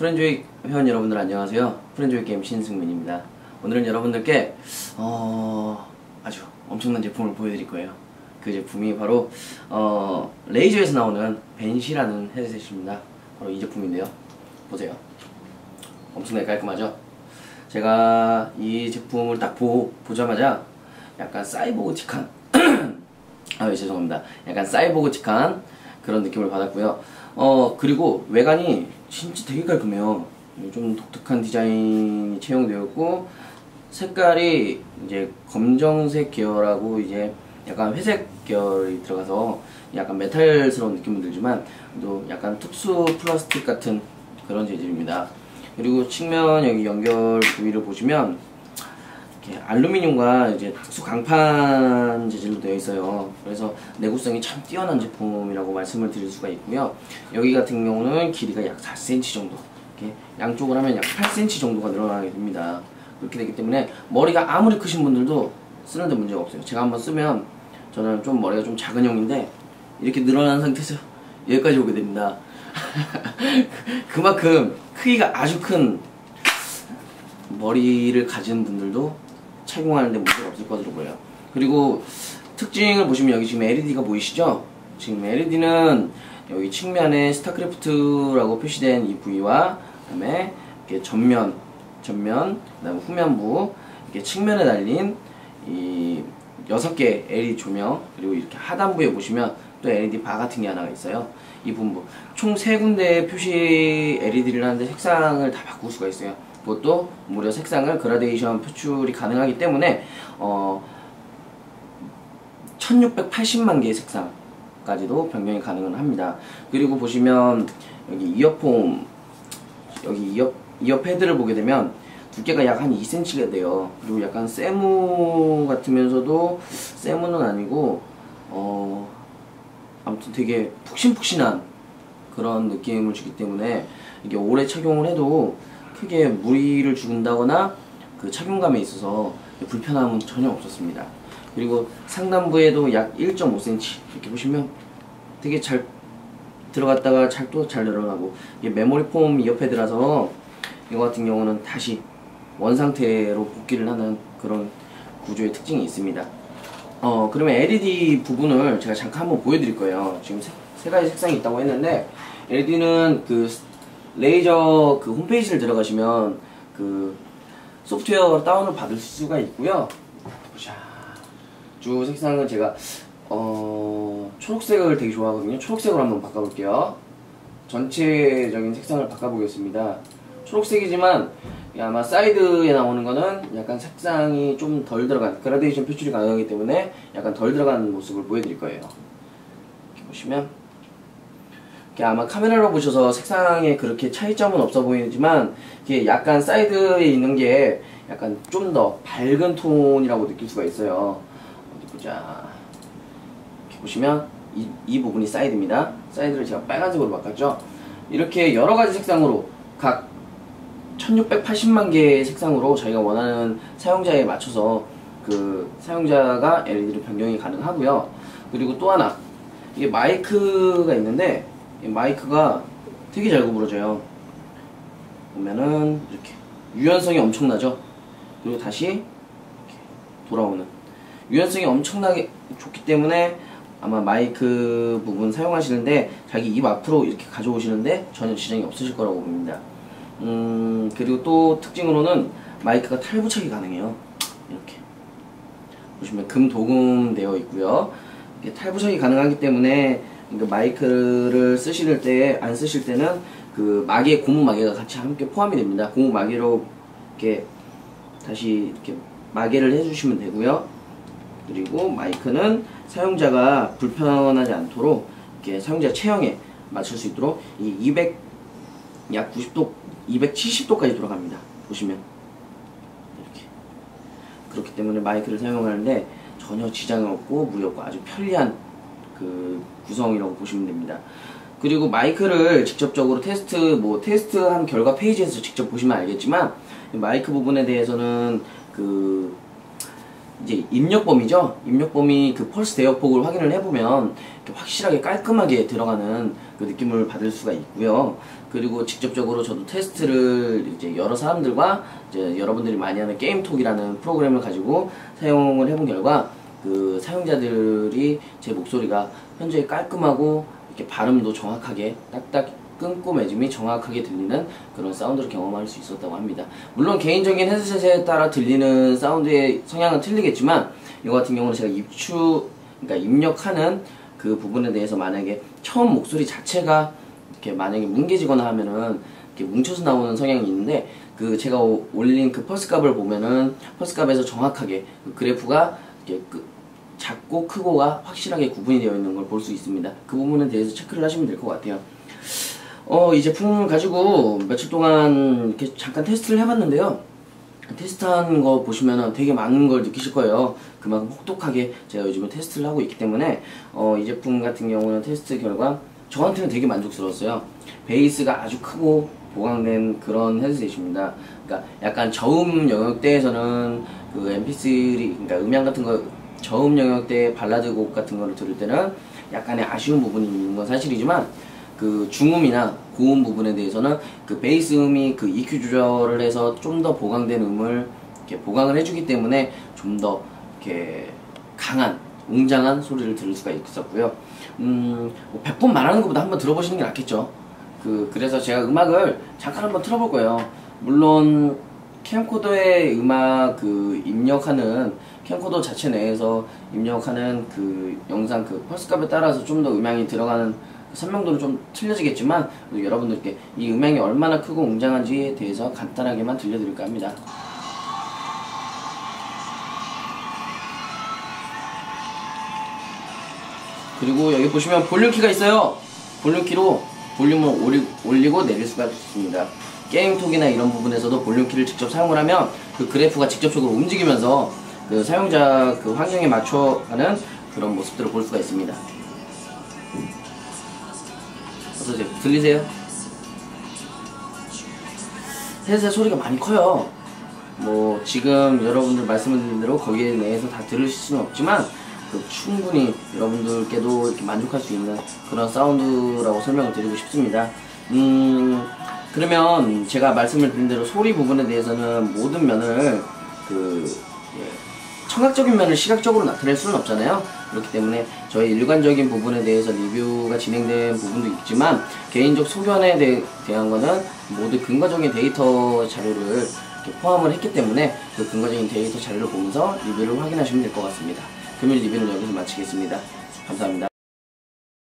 프렌조이 회원 여러분들 안녕하세요. 프렌조이 게임 신승민입니다. 오늘은 여러분들께 어, 아주 엄청난 제품을 보여드릴 거예요. 그 제품이 바로 어, 레이저에서 나오는 벤시라는 헤드셋입니다. 바로 이 제품인데요. 보세요. 엄청나게 깔끔하죠? 제가 이 제품을 딱 보, 보자마자 약간 사이보그틱한 아 죄송합니다. 약간 사이보그틱한 그런 느낌을 받았고요. 어 그리고 외관이 진짜 되게 깔끔해요. 좀 독특한 디자인이 채용되어 있고 색깔이 이제 검정색 계열하고 이제 약간 회색 계열이 들어가서 약간 메탈스러운 느낌은 들지만 또 약간 특수 플라스틱 같은 그런 재질입니다. 그리고 측면 여기 연결 부위를 보시면 이렇게 알루미늄과 이제 특수 강판 재질로 되어 있어요. 그래서 내구성이 참 뛰어난 제품이라고 말씀을 드릴 수가 있고요. 여기 같은 경우는 길이가 약 4cm 정도. 이렇게 양쪽을 하면 약 8cm 정도가 늘어나게 됩니다. 그렇게 되기 때문에 머리가 아무리 크신 분들도 쓰는데 문제가 없어요. 제가 한번 쓰면 저는 좀 머리가 좀 작은 형인데 이렇게 늘어난 상태에서 여기까지 오게 됩니다. 그만큼 크기가 아주 큰 머리를 가진 분들도 착용하는데 문제가 없을 것으로 보여요. 그리고 특징을 보시면 여기 지금 LED가 보이시죠? 지금 LED는 여기 측면에 스타크래프트라고 표시된 이 부위와 그다음에 이렇게 전면, 전면, 그다음에 후면부, 이렇게 측면에 달린 이 여섯 개 LED 조명 그리고 이렇게 하단부에 보시면 또 LED 바 같은 게 하나가 있어요. 이 분부 총 세 군데 표시 LED를 하는데 색상을 다 바꿀 수가 있어요. 그것도 무려 색상을 그라데이션 표출이 가능하기 때문에 어 1680만 개의 색상까지도 변경이 가능은 합니다. 그리고 보시면 여기 이어폰 여기 이어 이어 패드를 보게 되면 두께가 약 한 2cm가 돼요. 그리고 약간 세무 같으면서도 세무는 아니고 어 아무튼 되게 푹신푹신한 그런 느낌을 주기 때문에 이게 오래 착용을 해도 크게 무리를 주는다거나 그 착용감에 있어서 불편함은 전혀 없었습니다. 그리고 상단부에도 약 1.5cm 이렇게 보시면 되게 잘 들어갔다가 잘 또잘 늘어나고 이게 메모리 폼 이어패드라서 이거 같은 경우는 다시 원 상태로 복귀를 하는 그런 구조의 특징이 있습니다. 어 그러면 LED 부분을 제가 잠깐 한번 보여드릴 거예요. 지금 세, 세 가지 색상이 있다고 했는데 LED는 그 레이저 그 홈페이지를 들어가시면 그 소프트웨어 다운을 받을 수가 있고요. 보자. 주 색상은 제가 어 초록색을 되게 좋아하거든요. 초록색으로 한번 바꿔볼게요. 전체적인 색상을 바꿔보겠습니다. 초록색이지만 아마 사이드에 나오는 거는 약간 색상이 좀 덜 들어간 그라데이션 표출이 가능하기 때문에 약간 덜 들어간 모습을 보여드릴 거예요. 이렇게 보시면 아마 카메라로 보셔서 색상에 그렇게 차이점은 없어 보이지만 이게 약간 사이드에 있는 게 약간 좀 더 밝은 톤이라고 느낄 수가 있어요. 어디 보자. 이렇게 보시면 이, 이 부분이 사이드입니다. 사이드를 제가 빨간색으로 바꿨죠. 이렇게 여러 가지 색상으로 각 1680만 개의 색상으로 자기가 원하는 사용자에 맞춰서 그 사용자가 LED를 변경이 가능하고요. 그리고 또 하나 이게 마이크가 있는데 이 마이크가 되게 잘 구부러져요. 보면은 이렇게 유연성이 엄청나죠. 그리고 다시 돌아오는 유연성이 엄청나게 좋기 때문에 아마 마이크 부분 사용하시는데 자기 입 앞으로 이렇게 가져오시는데 전혀 지장이 없으실 거라고 봅니다. 음, 그리고 또 특징으로는 마이크가 탈부착이 가능해요. 이렇게. 보시면 금 도금 되어 있고요. 탈부착이 가능하기 때문에 그 마이크를 쓰실 때, 안 쓰실 때는 그 마개, 고무 마개가 같이 함께 포함이 됩니다. 고무 마개로 이렇게 다시 이렇게 마개를 해주시면 되고요. 그리고 마이크는 사용자가 불편하지 않도록 이렇게 사용자 체형에 맞출 수 있도록 이 200, 약 90도 270도까지 돌아갑니다. 보시면 이렇게 그렇기 때문에 마이크를 사용하는데 전혀 지장이 없고 무리 없고 아주 편리한 그 구성이라고 보시면 됩니다. 그리고 마이크를 직접적으로 테스트 뭐 테스트한 결과 페이지에서 직접 보시면 알겠지만 마이크 부분에 대해서는 그 이제 입력범이죠. 입력범이 그 펄스 대역폭을 확인을 해보면 확실하게 깔끔하게 들어가는 그 느낌을 받을 수가 있고요. 그리고 직접적으로 저도 테스트를 이제 여러 사람들과 이제 여러분들이 많이 하는 게임톡이라는 프로그램을 가지고 사용을 해본 결과 그 사용자들이 제 목소리가 현재 깔끔하고 이렇게 발음도 정확하게 딱딱 끊고 매짐이 정확하게 들리는 그런 사운드를 경험할 수 있었다고 합니다. 물론 개인적인 헤드셋에 따라 들리는 사운드의 성향은 틀리겠지만 이거 같은 경우는 제가 입추 그러니까 입력하는 그 부분에 대해서 만약에 처음 목소리 자체가 이렇게 만약에 뭉개지거나 하면은 이렇게 뭉쳐서 나오는 성향이 있는데 그 제가 오- 올린 그 펄스 값을 보면은 펄스 값에서 정확하게 그 그래프가 이렇게 그 작고 크고가 확실하게 구분이 되어 있는 걸 볼 수 있습니다. 그 부분에 대해서 체크를 하시면 될 것 같아요. 어, 이 제품을 가지고 며칠 동안 이렇게 잠깐 테스트를 해봤는데요. 테스트한 거 보시면은 되게 많은 걸 느끼실 거예요. 그만큼 혹독하게 제가 요즘에 테스트를 하고 있기 때문에 어, 이 제품 같은 경우는 테스트 결과 저한테는 되게 만족스러웠어요. 베이스가 아주 크고 보강된 그런 헤드셋입니다. 그러니까 약간 저음 영역대에서는 그 MP3 그러니까 음향 같은 거 저음 영역대 발라드 곡 같은 거를 들을 때는 약간의 아쉬운 부분이 있는 건 사실이지만 그 중음이나 고음 부분에 대해서는 그 베이스 음이 그 EQ 조절을 해서 좀 더 보강된 음을 이렇게 보강을 해주기 때문에 좀 더 이렇게 강한 웅장한 소리를 들을 수가 있었고요. 음, 뭐 100번 말하는 것보다 한번 들어보시는 게 낫겠죠. 그 그래서 제가 음악을 잠깐 한번 틀어볼 거예요. 물론 캠코더의 음악 그 입력하는 캠코더 자체 내에서 입력하는 그 영상 그 펄스 값에 따라서 좀 더 음향이 들어가는 그 선명도는 좀 틀려지겠지만 여러분들께 이 음향이 얼마나 크고 웅장한지에 대해서 간단하게만 들려드릴까 합니다. 그리고 여기 보시면 볼륨 키가 있어요. 볼륨 키로 볼륨을 올리, 올리고 내릴 수가 있습니다. 게임톡이나 이런 부분에서도 볼륨 키를 직접 사용을 하면 그 그래프가 직접적으로 움직이면서 그 사용자 그 환경에 맞춰가는 그런 모습들을 볼 수가 있습니다. 어떠세요? 들리세요? 헤드셋 소리가 많이 커요. 뭐 지금 여러분들 말씀드린 대로 거기에 대해서 다 들으실 수는 없지만 그 충분히 여러분들께도 이렇게 만족할 수 있는 그런 사운드라고 설명을 드리고 싶습니다. 음 그러면 제가 말씀을 드린 대로 소리 부분에 대해서는 모든 면을 그 예, 청각적인 면을 시각적으로 나타낼 수는 없잖아요. 그렇기 때문에 저희 일관적인 부분에 대해서 리뷰가 진행된 부분도 있지만 개인적 소견에 대, 대한 거는 모두 근거적인 데이터 자료를 포함을 했기 때문에 그 근거적인 데이터 자료를 보면서 리뷰를 확인하시면 될 것 같습니다. 금일 리뷰는 여기서 마치겠습니다. 감사합니다.